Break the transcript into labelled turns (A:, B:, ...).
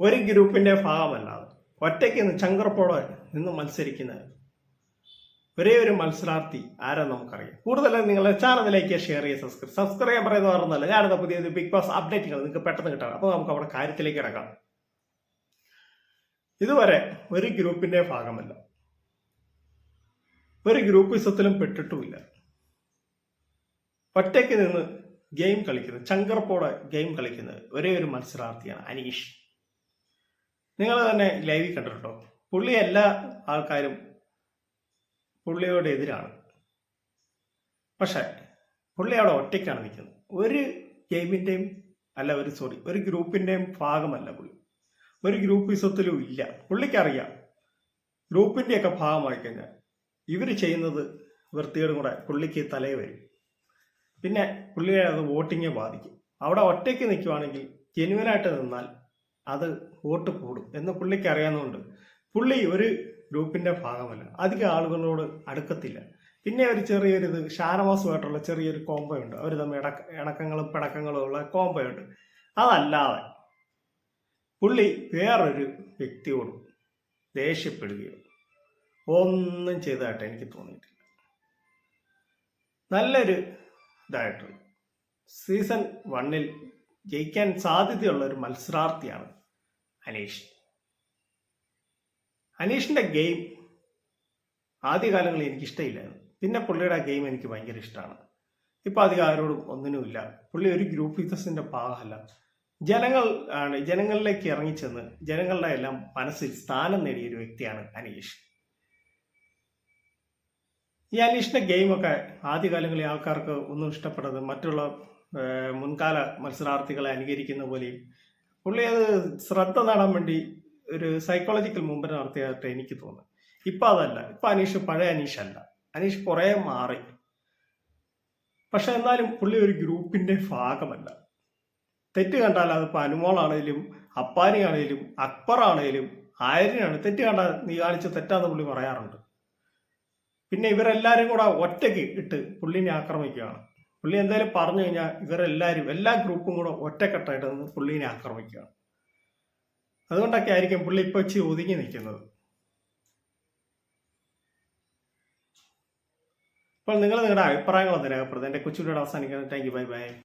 A: ഒരു ഗ്രൂപ്പിന്റെ ഭാഗമല്ലാതെ ഒറ്റയ്ക്ക് നിന്ന് ചങ്കർപ്പോടെ നിന്ന് മത്സരിക്കുന്ന ഒരേ ഒരു മത്സരാർത്ഥി ആരാ നമുക്കറിയാം. കൂടുതലും നിങ്ങളുടെ ചാനലിലേക്ക് ഷെയർ ചെയ്യുക സബ്സ്ക്രൈബ് സബ്സ്ക്രൈബ് ചെയ്യാൻ പറയുന്നത് പറഞ്ഞല്ല ഞാനത് പുതിയ ബിഗ് ബോസ് അപ്ഡേറ്റുകൾ നിങ്ങൾക്ക് പെട്ടെന്ന് കിട്ടണം അപ്പോൾ നമുക്ക് അവിടെ കാര്യത്തിലേക്ക് കിടക്കാം. ഇതുവരെ ഒരു ഗ്രൂപ്പിന്റെ ഭാഗമല്ല. ഒരു ഗ്രൂപ്പിസത്തിലും പെട്ടിട്ടുമില്ല. ഒറ്റയ്ക്ക് നിന്ന് ഗെയിം കളിക്കുന്നത് ചങ്കർപ്പോടെ ഗെയിം കളിക്കുന്നത് ഒരേ ഒരു മത്സരാർത്ഥിയാണ് അനീഷ്. നിങ്ങൾ തന്നെ ലൈവിൽ കണ്ടിട്ടുണ്ടോ? പുള്ളി എല്ലാ ആൾക്കാരും പുള്ളിയോട് എതിരാണ്. പക്ഷേ പുള്ളി അവിടെ ഒറ്റയ്ക്കാണ് നിൽക്കുന്നത്. ഒരു ഗെയിമിന്റെയും അല്ല ഒരു സോറി ഒരു ഗ്രൂപ്പിന്റെയും ഭാഗമല്ല പുള്ളി. ഒരു ഗ്രൂപ്പ് വിസത്തിലും ഇല്ല. പുള്ളിക്കറിയാം. ഗ്രൂപ്പിന്റെയൊക്കെ ഭാഗമായി കഴിഞ്ഞാൽ ഇവർ ചെയ്യുന്നത് വൃത്തിയോടും കൂടെ പുള്ളിക്ക് തലയെ വരും. പിന്നെ പുള്ളിയെ അത് വോട്ടിങ്ങെ ബാധിക്കും. അവിടെ ഒറ്റയ്ക്ക് നിൽക്കുവാണെങ്കിൽ ജെനുവനായിട്ട് നിന്നാൽ അത് വോട്ട് കൂടും എന്ന് പുള്ളിക്ക് അറിയാവുന്നതുകൊണ്ട്. പുള്ളി ഒരു ഗ്രൂപ്പിന്റെ ഭാഗമല്ല. അധികം ആളുകളോട് അടുക്കത്തില്ല. പിന്നെ ഒരു ചെറിയൊരു ഇത് ഷാനവാസുമായിട്ടുള്ള ചെറിയൊരു കോമ്പയുണ്ട് അവർ തമ്മിൽ ഇടക്ക ഇണക്കങ്ങളും പിണക്കങ്ങളും ഉള്ള കോമ്പയുണ്ട് അതല്ലാതെ പുള്ളി വേറൊരു വ്യക്തിയോട് ദേഷ്യപ്പെടുകയോ ഒന്നും ചെയ്തതായിട്ട് എനിക്ക് തോന്നിയിട്ടില്ല. നല്ലൊരു ഇതായിട്ടുണ്ട് സീസൺ വണ്ണിൽ ജയിക്കാൻ സാധ്യതയുള്ള ഒരു മത്സരാർത്ഥിയാണ് അനീഷ്. അനീഷിന്റെ ഗെയിം ആദ്യകാലങ്ങളിൽ എനിക്കിഷ്ടമില്ലായിരുന്നു. പിന്നെ പുള്ളിയുടെ ആ ഗെയിം എനിക്ക് ഭയങ്കര ഇഷ്ടമാണ്. ഇപ്പോൾ അധികം ആരോടും ഒന്നിനുമില്ല. പുള്ളി ഒരു ഗ്രൂപ്പ് ഇതസിന്റെ ഭാഗമല്ല ജനങ്ങൾ ആണ് ജനങ്ങളിലേക്ക് ഇറങ്ങിച്ചെന്ന് ജനങ്ങളുടെ എല്ലാം മനസ്സിൽ സ്ഥാനം നേടിയ ഒരു വ്യക്തിയാണ് അനീഷ്. ഈ അനീഷിന്റെ ഗെയിമൊക്കെ ആദ്യകാലങ്ങളിൽ ആൾക്കാർക്ക് ഒന്നും ഇഷ്ടപ്പെടാതെ മറ്റുള്ള മുൻകാല മത്സരാർത്ഥികളെ അനുകരിക്കുന്ന പോലെയും പുള്ളി അത് ശ്രദ്ധ നേടാൻ വേണ്ടി ഒരു സൈക്കോളജിക്കൽ മുമ്പ് നടത്തിയതായിട്ട് എനിക്ക് തോന്നുന്നു. ഇപ്പൊ അതല്ല. ഇപ്പൊ അനീഷ് പഴയ അനീഷ് അല്ല. അനീഷ് കുറെ മാറി. പക്ഷെ എന്നാലും പുള്ളി ഒരു ഗ്രൂപ്പിന്റെ ഭാഗമല്ല. തെറ്റ് കണ്ടാൽ അതിപ്പോ അനുമോളാണേലും അപ്പാനിയാണേലും അക്ബറാണേലും ആര്യനാണ് തെറ്റ് കണ്ടാൽ നീ കാണിച്ച തെറ്റാന്ന് പുള്ളി പറയാറുണ്ട്. പിന്നെ ഇവരെല്ലാരും കൂടെ ഒറ്റയ്ക്ക് ഇട്ട് പുള്ളിനെ ആക്രമിക്കുകയാണ്. പുള്ളി എന്തായാലും പറഞ്ഞു കഴിഞ്ഞാൽ ഇവരെല്ലാവരും എല്ലാ ഗ്രൂപ്പും കൂടെ ഒറ്റക്കെട്ടായിട്ട് നിന്ന് പുള്ളീനെ ആക്രമിക്കുകയാണ്. അതുകൊണ്ടൊക്കെ ആയിരിക്കും പുള്ളി ഇപ്പൊ ഇച്ചിരി ഒതുങ്ങി നിൽക്കുന്നത്. അപ്പോൾ നിങ്ങൾ നിങ്ങളുടെ അഭിപ്രായങ്ങൾ രേഖപ്പെടുത്തുക. എന്റെ കൊച്ചുകൂടെ അവസാനിക്കുന്നത് താങ്ക് യു ബൈ ബൈ